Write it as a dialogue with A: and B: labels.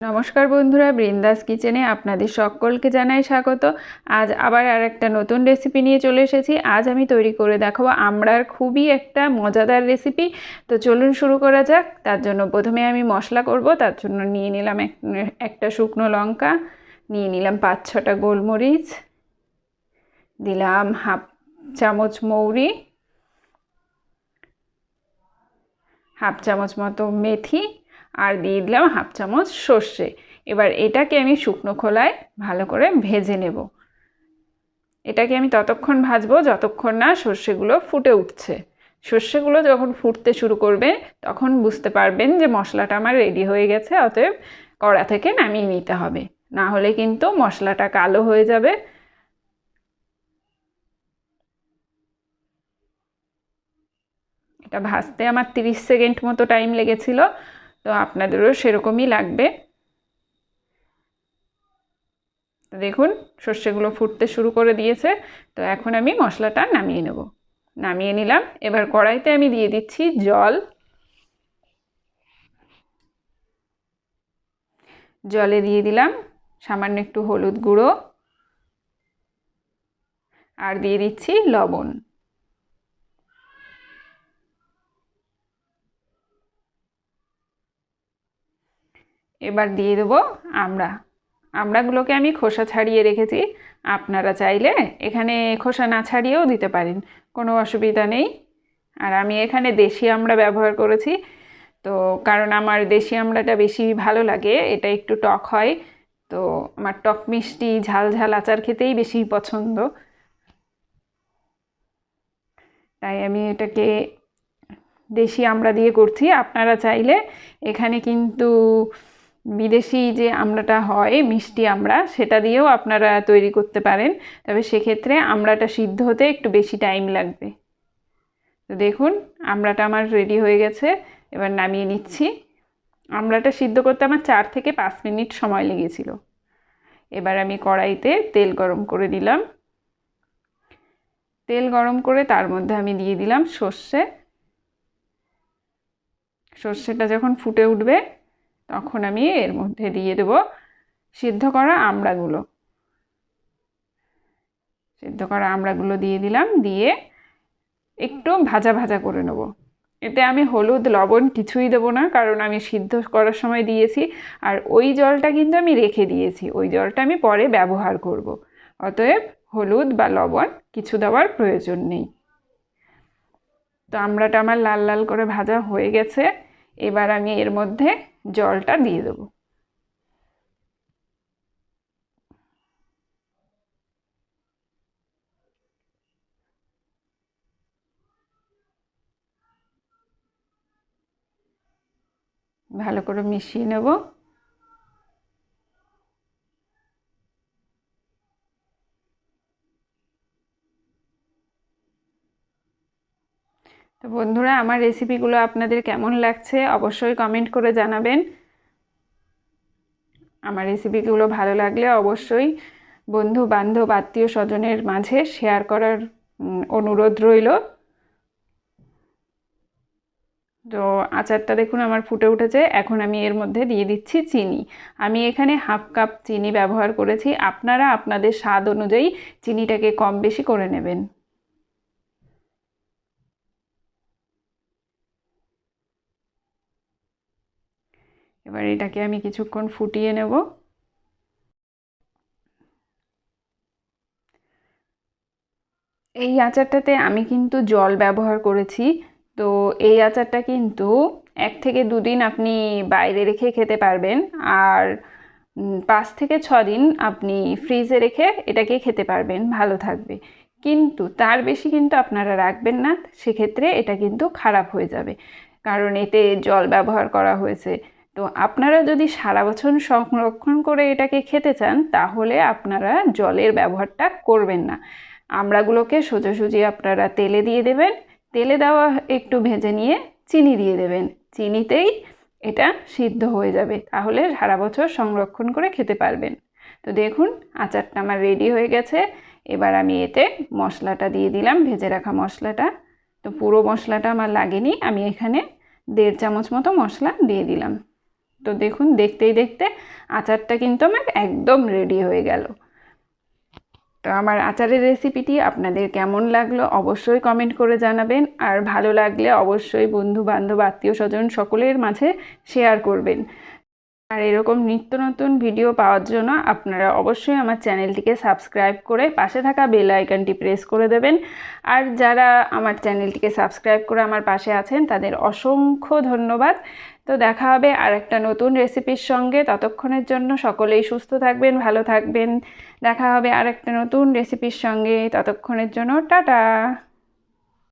A: নমস্কার বন্ধুরা, বৃন্দাস কিচেনে আপনাদের সকলকে জানাই স্বাগত। আজ আবার আর একটা নতুন রেসিপি নিয়ে চলে এসেছি। আজ আমি তৈরি করে দেখাবো আমড়ার খুবই একটা মজাদার রেসিপি তো চলুন শুরু করা যাক। তার জন্য প্রথমে আমি মশলা করব। তার জন্য নিয়ে নিলাম একটা শুকনো লঙ্কা, নিয়ে নিলাম পাঁচ, ছটা গোলমরিচ, দিলাম হাফ চামচ মৌরি, হাফ চামচ মতো মেথি আর দিয়ে দিলাম হাফ চামচ সর্ষে। এবার এটাকে আমি শুকনো খোলায় ভালো করে ভেজে নেব। এটাকে আমি ততক্ষণ ভাজবো যতক্ষণ না সর্ষেগুলো ফুটে উঠছে। সর্ষেগুলো যখন ফুটতে শুরু করবে, তখন বুঝতে পারবেন যে মশলাটা আমার রেডি হয়ে গেছে, অতএব কড়া থেকে নামিয়ে নিতে হবে। না হলে কিন্তু মশলাটা কালো হয়ে যাবে। এটা ভাজতে আমার তিরিশ সেকেন্ড মতো টাইম লেগেছিল। তো আপনাদেরও সেরকমই লাগবে। তো দেখুন, সর্ষেগুলো ফুটতে শুরু করে দিয়েছে। তো এখন আমি মশলাটা নামিয়ে নেব। নামিয়ে নিলাম। এবার কড়াইতে আমি দিয়ে দিচ্ছি জল। জলে দিয়ে দিলাম সামান্য একটু হলুদ গুঁড়ো। আর দিয়ে দিচ্ছি লবণ। এবার দিয়ে দেবো আমড়া আমড়াগুলোকে আমি খোসা ছাড়িয়ে রেখেছি। আপনারা চাইলে এখানে খোসা না ছাড়িয়েও দিতে পারেন, কোনো অসুবিধা নেই। আর আমি এখানে দেশি আমড়া ব্যবহার করেছি। তো কারণ আমার দেশি আমড়াটা বেশি ভালো লাগে, এটা একটু টক হয়। তো আমার টক মিষ্টি, ঝাল ঝাল আচার খেতেই বেশি পছন্দ। তাই আমি এটাকে দেশি আমড়া দিয়ে করছি। আপনারা চাইলে এখানে কিন্তু বিদেশি যে আমড়াটা হয়, মিষ্টি আমড়া, সেটা দিয়েও আপনারা তৈরি করতে পারেন। তবে সেক্ষেত্রে আমড়াটা সিদ্ধ হতে একটু বেশি টাইম লাগবে। তো দেখুন, আমড়াটা আমার রেডি হয়ে গেছে। এবার নামিয়ে নিচ্ছি। আমড়াটা সিদ্ধ করতে আমার চার থেকে পাঁচ মিনিট সময় লেগেছিল। এবার আমি কড়াইতে তেল গরম করে দিলাম তেল গরম করে তার মধ্যে আমি দিয়ে দিলাম সর্ষে। সর্ষেটা যখন ফুটে উঠবে তখন আমি এর মধ্যে দিয়ে দেব সিদ্ধ করা আমড়াগুলো। সিদ্ধ করা আমড়াগুলো দিয়ে দিলাম, দিয়ে একটু ভাজা ভাজা করে নেব। এতে আমি হলুদ, লবণ কিছুই দেবো না, কারণ আমি সিদ্ধ করার সময় দিয়েছি। আর ওই জলটা কিন্তু আমি রেখে দিয়েছি, ওই জলটা আমি পরে ব্যবহার করব। অতএব হলুদ বা লবণ কিছু দেওয়ার প্রয়োজন নেই। তো আমড়াটা আমার লাল লাল করে ভাজা হয়ে গেছে। এবার আমি এর মধ্যে জলটা দিয়ে দেবো। ভালো করে মিশিয়ে নেব। তো বন্ধুরা, আমার রেসিপিগুলো আপনাদের কেমন লাগছে অবশ্যই কমেন্ট করে জানাবেন। আমার রেসিপিগুলো ভালো লাগলে অবশ্যই বন্ধু বান্ধব আত্মীয় স্বজনের মাঝে শেয়ার করার অনুরোধ রইল। তো আচারটা দেখুন, আমার ফুটে উঠেছে। এখন আমি এর মধ্যে দিয়ে দিচ্ছি চিনি। আমি এখানে হাফ কাপ চিনি ব্যবহার করেছি। আপনারা আপনাদের স্বাদ অনুযায়ী চিনিটাকে কম বেশি করে নেবেন। এবার এটাকে আমি কিছুক্ষণ ফুটিয়ে নেব। এই আচারটাতে আমি কিন্তু জল ব্যবহার করেছি। তো এই আচারটা কিন্তু এক থেকে দুদিন আপনি বাইরে রেখে খেতে পারবেন আর পাঁচ থেকে ছ দিন আপনি ফ্রিজে রেখে এটাকে খেতে পারবেন, ভালো থাকবে। কিন্তু তার বেশি কিন্তু আপনারা রাখবেন না, সেক্ষেত্রে এটা কিন্তু খারাপ হয়ে যাবে। কারণ এতে জল ব্যবহার করা হয়েছে। তো আপনারা যদি সারা বছর সংরক্ষণ করে এটাকে খেতে চান, তাহলে আপনারা জলের ব্যবহারটা করবেন না। আমড়াগুলোকে সোজাসুজি আপনারা তেলে দিয়ে দেবেন। তেলে দেওয়া একটু ভেজে নিয়ে চিনি দিয়ে দেবেন। চিনিতেই এটা সিদ্ধ হয়ে যাবে। তাহলে সারা বছর সংরক্ষণ করে খেতে পারবেন। তো দেখুন, আচারটা আমার রেডি হয়ে গেছে। এবার আমি এতে মশলাটা দিয়ে দিলাম, ভেজে রাখা মশলাটা। তো পুরো মশলাটা আমার লাগেনি। আমি এখানে দেড় চামচ মতো মশলা দিয়ে দিলাম। তো দেখুন, দেখতেই দেখতে আচারটা কিন্তু আমার একদম রেডি হয়ে গেল। তো আমার আচারের রেসিপিটি আপনাদের কেমন লাগল অবশ্যই কমেন্ট করে জানাবেন। আর ভালো লাগলে অবশ্যই বন্ধু বান্ধব আত্মীয় স্বজন সকলের মাঝে শেয়ার করবেন। আর এরকম নিত্য নতুন ভিডিও পাওয়ার জন্য আপনারা অবশ্যই আমার চ্যানেলটিকে সাবস্ক্রাইব করে পাশে থাকা বেল আইকনটি প্রেস করে দেবেন। আর যারা আমার চ্যানেলটিকে সাবস্ক্রাইব করে আমার পাশে আছেন, তাদের অসংখ্য ধন্যবাদ। তো দেখা হবে আর একটা নতুন রেসিপির সঙ্গে। ততক্ষণের জন্য সকলেই সুস্থ থাকবেন, ভালো থাকবেন। দেখা হবে আর একটা নতুন রেসিপির সঙ্গে। ততক্ষণের জন্য টাটা!